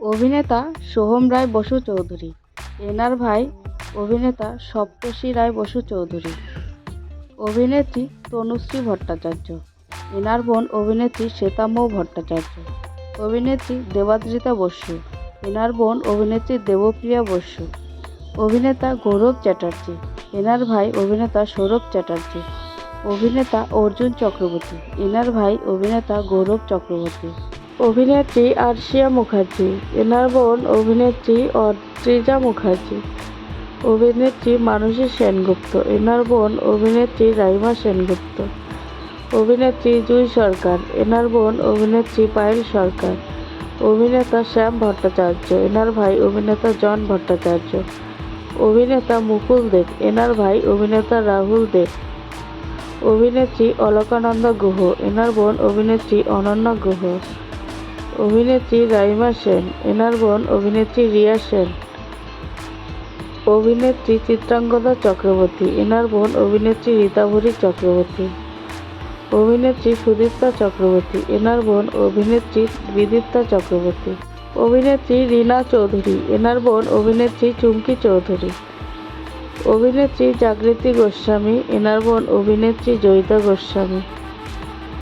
অভিনেতা সোহম রায় বসু চৌধুরী। এনার ভাই অভিনেতা সপ্তর্ষি রায় বসু চৌধুরী। অভিনেত্রী তনুশ্রী ভট্টাচার্য। এনার বোন অভিনেত্রী শ্বেতামৌ ভট্টাচার্য। অভিনেত্রী দেবাদ্রিতা বসু। এনার বোন অভিনেত্রী দেবপ্রিয়া বসু। অভিনেতা গৌরব চ্যাটার্জি। এনার ভাই অভিনেতা সৌরভ চ্যাটার্জি। অভিনেতা অর্জুন চক্রবর্তী। এনার ভাই অভিনেতা গৌরব চক্রবর্তী। অভিনেত্রী আরশিয়া মুখার্জি, এনার বোন অভিনেত্রী অদ্রিজা মুখার্জি, অভিনেত্রী মানসী সেনগুপ্ত, এনার বোন অভিনেত্রী রাইমা সেনগুপ্ত, অভিনেত্রী জুই সরকার, এনার বোন অভিনেত্রী পায়েল সরকার, অভিনেতা শ্যাম ভট্টাচার্য, এনার ভাই অভিনেতা জন ভট্টাচার্য, অভিনেতা মুকুল দেব, এনার ভাই অভিনেতা রাহুল দেব, অভিনেত্রী অলকানন্দা গুহ, এনার বোন অভিনেত্রী অনন্যা গুহ। অভিনেত্রী রাইমা সেন, এনার বোন অভিনেত্রী রিয়া সেন, অভিনেত্রী চিত্রাঙ্গদা চক্রবর্তী, এনার বোন অভিনেত্রী রীতাভরী চক্রবর্তী, অভিনেত্রী সুদীপ্তা চক্রবর্তী, এনার বোন অভিনেত্রী বিদীপ্তা চক্রবর্তী, অভিনেত্রী রীনা চৌধুরী, এনার বোন অভিনেত্রী চুমকি চৌধুরী, অভিনেত্রী জাগৃতি গোস্বামী, এনার বোন অভিনেত্রী জয়িতা গোস্বামী